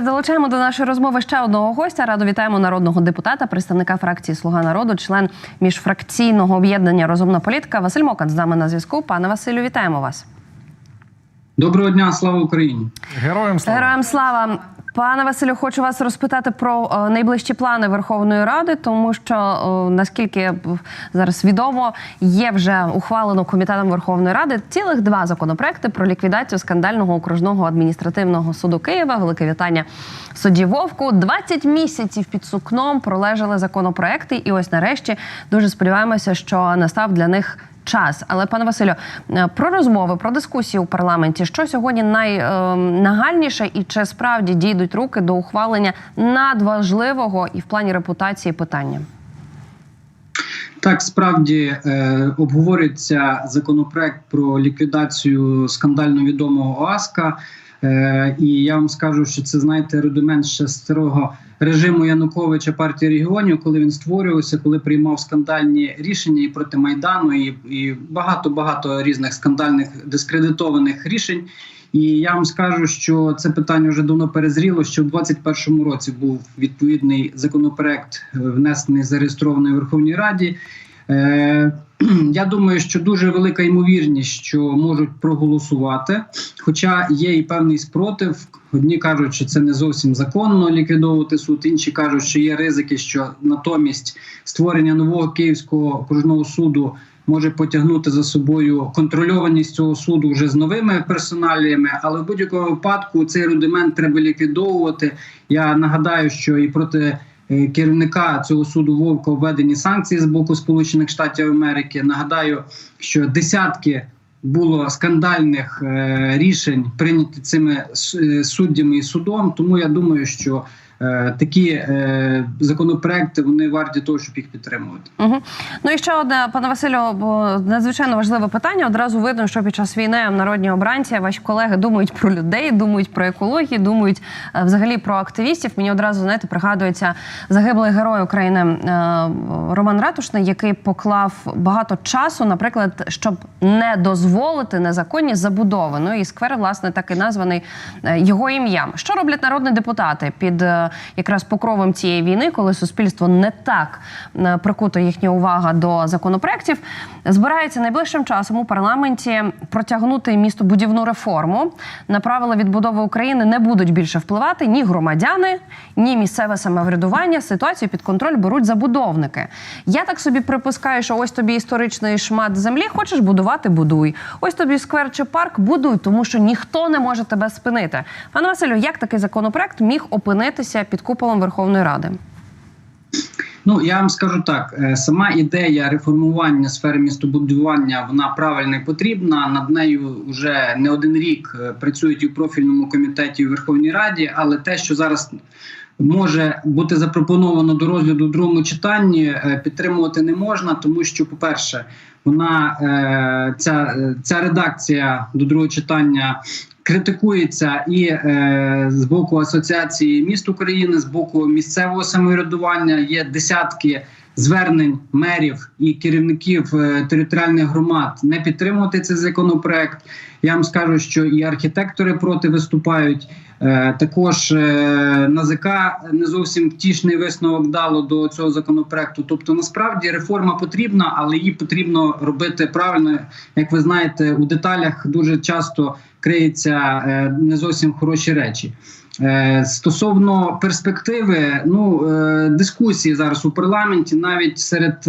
долучаємо до нашої розмови ще одного гостя. Радо вітаємо народного депутата, представника фракції Слуга народу, член міжфракційного об'єднання Розумна політика Василь Мокан з нами на зв'язку. Пане Василю, вітаємо вас. Доброго дня, слава Україні! Героям слава! Героям слава. Пане Василю, хочу вас розпитати про е, найближчі плани Верховної Ради, тому що е, наскільки зараз відомо, є вже ухвалено комітетом Верховної Ради цілих два законопроекти про ліквідацію скандального окружного адміністративного суду Києва. Велике вітання судді Вовку. 20 місяців під сукном пролежали законопроекти, і ось нарешті дуже сподіваємося, що настав для них час. Але пане Василю, е, про розмови, про дискусії у парламенті, що сьогодні найнагальніше, і чи справді дійдуть руки до ухвалення надважливого і в плані репутації питання? Так, справді е, обговорюється законопроект про ліквідацію скандально відомого ОАСКа. Е, і я вам скажу, що це знаєте рудимент ще старого режиму Януковича партії регіонів, коли він створювався, коли приймав скандальні рішення і проти майдану, і і багато багато різних скандальних дискредитованих рішень. І я вам скажу, що це питання вже давно перезріло. Що в 2021 році був відповідний законопроект, е, внесений зареєстрований у Верховній Раді. Е, я думаю, що дуже велика ймовірність, що можуть проголосувати. Хоча є і певний спротив. Одні кажуть, що це не зовсім законно ліквідовувати суд. Інші кажуть, що є ризики, що натомість створення нового київського окружного суду може потягнути за собою контрольованість цього суду вже з новими персоналіями. Але в будь-якому випадку цей рудимент треба ліквідовувати. Я нагадаю, що і проти. Керівника цього суду Вовка введені санкції з боку Сполучених Штатів Америки. Нагадаю, що десятки було скандальних е, рішень прийняті цими суддями і судом. Тому я думаю, що е, такі е, законопроекти вони варті того, щоб їх підтримувати. Угу. Ну і ще одне, пане Василю, бо надзвичайно важливе питання. Одразу видно, що під час війни народні обранці, ваші колеги думають про людей, думають про екологію, думають е, взагалі про активістів. Мені одразу знаєте, пригадується загиблий герой України е, Роман Ратушний, який поклав багато часу, наприклад, щоб не дозволити незаконні забудови. Ну і сквер, власне, так і названий е, його ім'ям. Що роблять народні депутати під якраз покровом цієї війни, коли суспільство не так прикуто їхня увага до законопроєктів, збирається найближчим часом у парламенті протягнути містобудівну реформу. На правила відбудови України не будуть більше впливати ні громадяни, ні місцеве самоврядування. Ситуацію під контроль беруть забудовники. Я так собі припускаю, що ось тобі історичний шмат землі, хочеш будувати, будуй. Ось тобі сквер чи парк, будуй, тому що ніхто не може тебе спинити. Пане Василю, як такий законопроект міг опинитися під куполом Верховної Ради? Ну я вам скажу так: сама ідея реформування сфери містобудування вона правильна і потрібна. Над нею вже не один рік працюють у профільному комітеті у Верховній Раді, але те, що зараз може бути запропоновано до розгляду у другому читанні, підтримувати не можна, тому що, по перше, вона ця, ця редакція до другого читання. Критикується і е, з боку асоціації міст України, з боку місцевого самоврядування є десятки звернень мерів і керівників е, територіальних громад не підтримувати цей законопроект. Я вам скажу, що і архітектори проти виступають. Е, також е, НАЗК не зовсім втішний висновок дало до цього законопроекту. Тобто, насправді реформа потрібна, але її потрібно робити правильно. Як ви знаєте, у деталях дуже часто криються не зовсім хороші речі. Стосовно перспективи, ну дискусії зараз у парламенті, навіть серед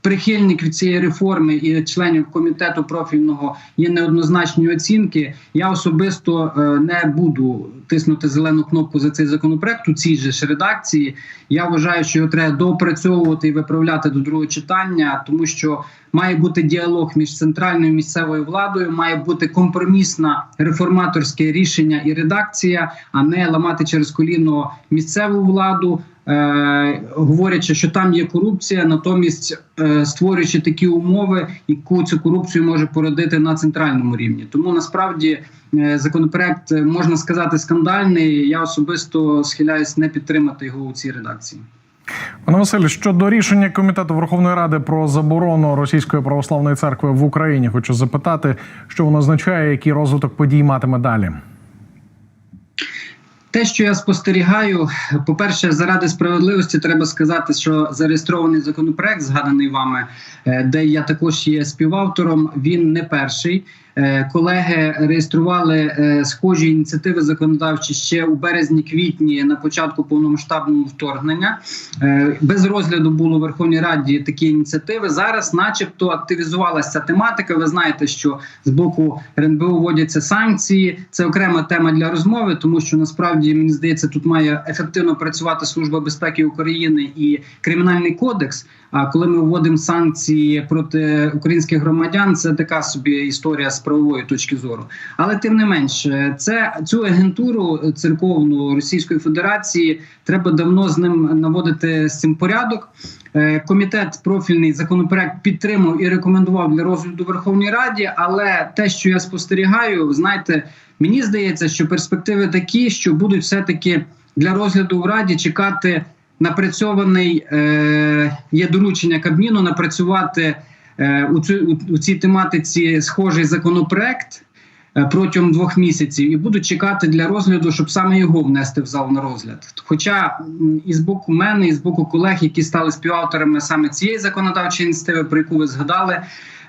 прихильників цієї реформи і членів комітету профільного є неоднозначні оцінки. Я особисто не буду тиснути зелену кнопку за цей законопроект у цій же ж редакції. Я вважаю, що його треба доопрацьовувати і виправляти до другого читання, тому що має бути діалог між центральною і місцевою владою, має бути компромісна реформаторське рішення і редакція, а не ламати через коліно місцеву владу. Е, говорячи, що там є корупція, натомість е, створюючи такі умови, яку цю корупцію може породити на центральному рівні. Тому насправді законопроект можна сказати скандальний. Я особисто схиляюсь не підтримати його у цій редакції. Пане Василь, щодо рішення комітету Верховної Ради про заборону російської православної церкви в Україні, хочу запитати, що воно означає, який розвиток подій матиме далі. Те, що я спостерігаю, по-перше, заради справедливості треба сказати, що зареєстрований законопроект, згаданий вами, е, де я також є співавтором, він не перший. Е, Колеги реєстрували е, схожі ініціативи законодавчі ще у березні-квітні на початку повномасштабного вторгнення. Е, Без розгляду було у Верховній Раді такі ініціативи. Зараз, начебто, активізувалася ця тематика. Ви знаєте, що з боку РНБО вводяться санкції. Це окрема тема для розмови, тому що насправді мені здається, тут має ефективно працювати Служба безпеки України і Кримінальний кодекс. А коли ми вводимо санкції проти українських громадян, це така собі історія з правової точки зору. Але тим не менш, е, це цю агентуру церковну Російської Федерації треба давно з ним наводити з цим порядок. Е, Комітет профільний законопроект підтримав і рекомендував для розгляду Верховній Раді. Але те, що я спостерігаю, знаєте, мені здається, що перспективи такі, що будуть все таки для розгляду в Раді чекати напрацьований е, є доручення Кабміну напрацювати у, цю, у, цій тематиці схожий законопроект е, протягом двох місяців і будуть чекати для розгляду, щоб саме його внести в зал на розгляд. Хоча і з боку мене, і з боку колег, які стали співавторами саме цієї законодавчої ініціативи, про яку ви згадали.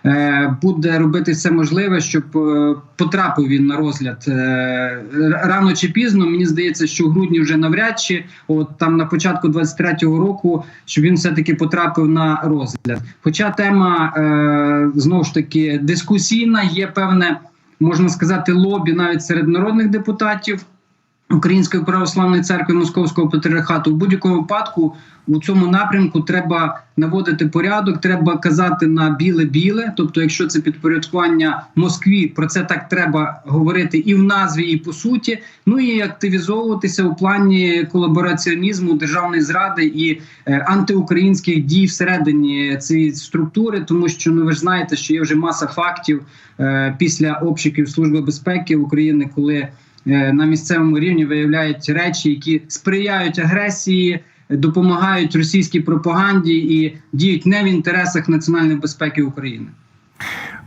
Е, Буде робити все можливе, щоб е, потрапив він на розгляд е, рано чи пізно. Мені здається, що в грудні вже навряд чи, от там на початку 23-го року, щоб він все таки потрапив на розгляд. Хоча тема знову ж таки дискусійна, є певне, можна сказати, лобі навіть серед народних депутатів. Української православної церкви Московського патріархату в будь-якому випадку у цьому напрямку треба наводити порядок, треба казати на біле-біле. Тобто, якщо це підпорядкування Москві, про це так треба говорити і в назві, і по суті. Ну і активізовуватися у плані колабораціонізму, державної зради і е, антиукраїнських дій всередині цієї структури, тому що ну ви ж знаєте, що є вже маса фактів е, після обшуків Служби безпеки України, коли на місцевому рівні виявляють речі, які сприяють агресії, допомагають російській пропаганді і діють не в інтересах національної безпеки України.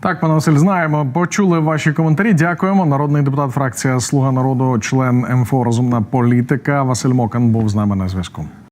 Так, пане Василь, знаємо. Почули ваші коментарі. Дякуємо. Народний депутат фракція Слуга народу, член МФО Розумна політика Василь Мокан був з нами на зв'язку.